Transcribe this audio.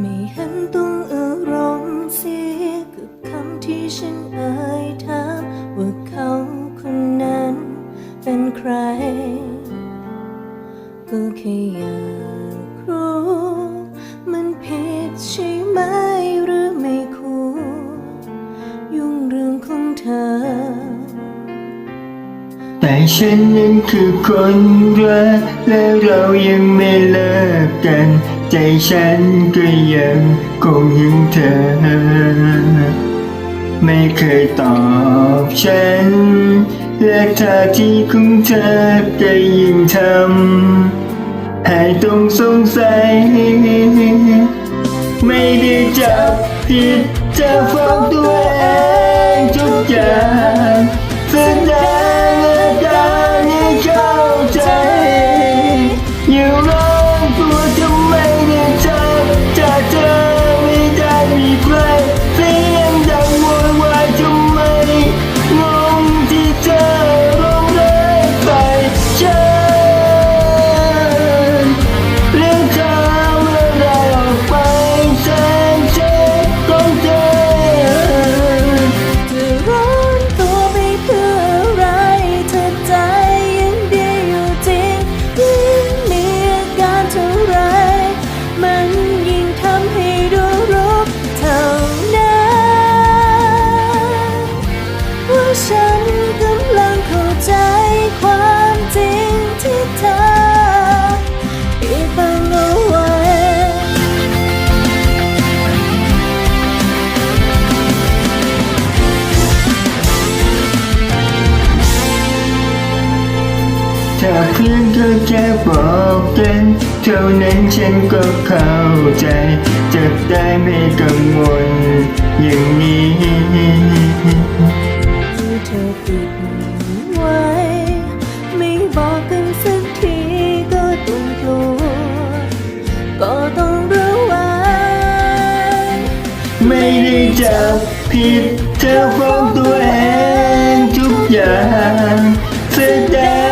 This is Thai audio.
ไม่เห็นต้องอารมณ์เสียกับคำที่ฉันเอ่ยถามว่าเขาคนนั้นเป็นใคร ก็แค่อยากรู้มันผิดใช่ไหม แต่ฉันนั้นคือคนรักและเรายังไม่เลิกกัน ใจฉันก็ยังคงยึงเธอ ไม่เคยตอบฉัน และท่าทีของเธอก็ยิ่งทำให้ต้องสงสัย ไม่ได้จับผิดจะฟ้องตัวเองทุกอย่าง จากเพื่อนก็แค่บอกกันเท่านั้นฉันก็เข้าใจจะได้ไม่กังวลอย่างนี้ที่เธอปิดไว้ ไม่บอกกันสักทีก็ต้องกลัวก็ต้องรู้ไว้ไม่ได้จับผิดเธอฟ้องตัวเองทุกอย่างแสดง